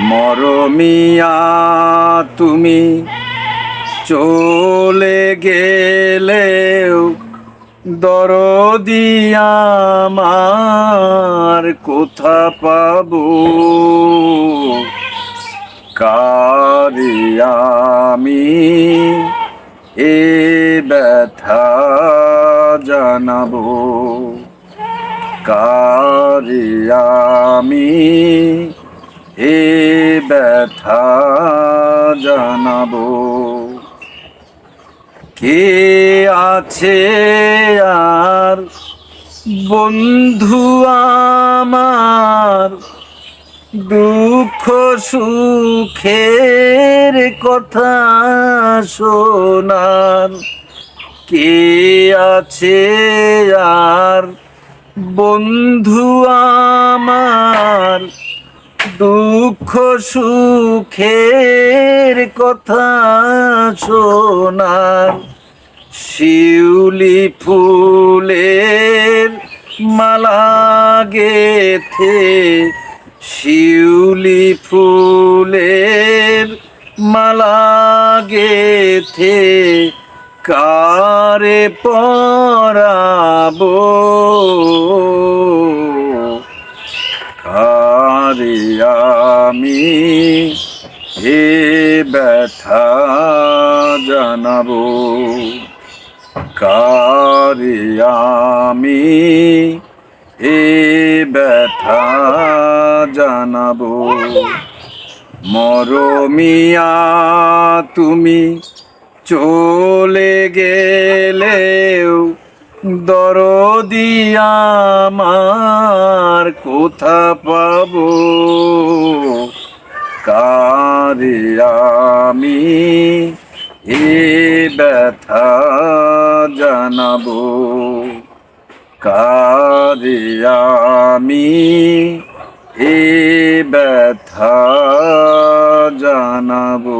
মরমিয়া তুমি চলে গেলেও দরদিয়া আমার কোথা পাব? কারি আমি এ ব্যথা জানাব? কারি আমি এ ব্যথা জানাব। কে আছে আর বন্ধু আমার? দুঃখ সুখের কথা শোনার। কে আছে আর বন্ধু দুঃখ সুখের কথা শোনার শিউলি ফুলের মালা গেথে শিউলি ফুলের মালা গেথে কারে পরাবো কারে আমি হে ব্যথা জানাব। কারে আমি হে ব্যথা জানাব। মরমিয়া তুমি চলে গেলেও দরদিয়া আমার কোথা পাব? কারে আমি এ ব্যথা জানাব। কারে আমি এ ব্যথা জানাব।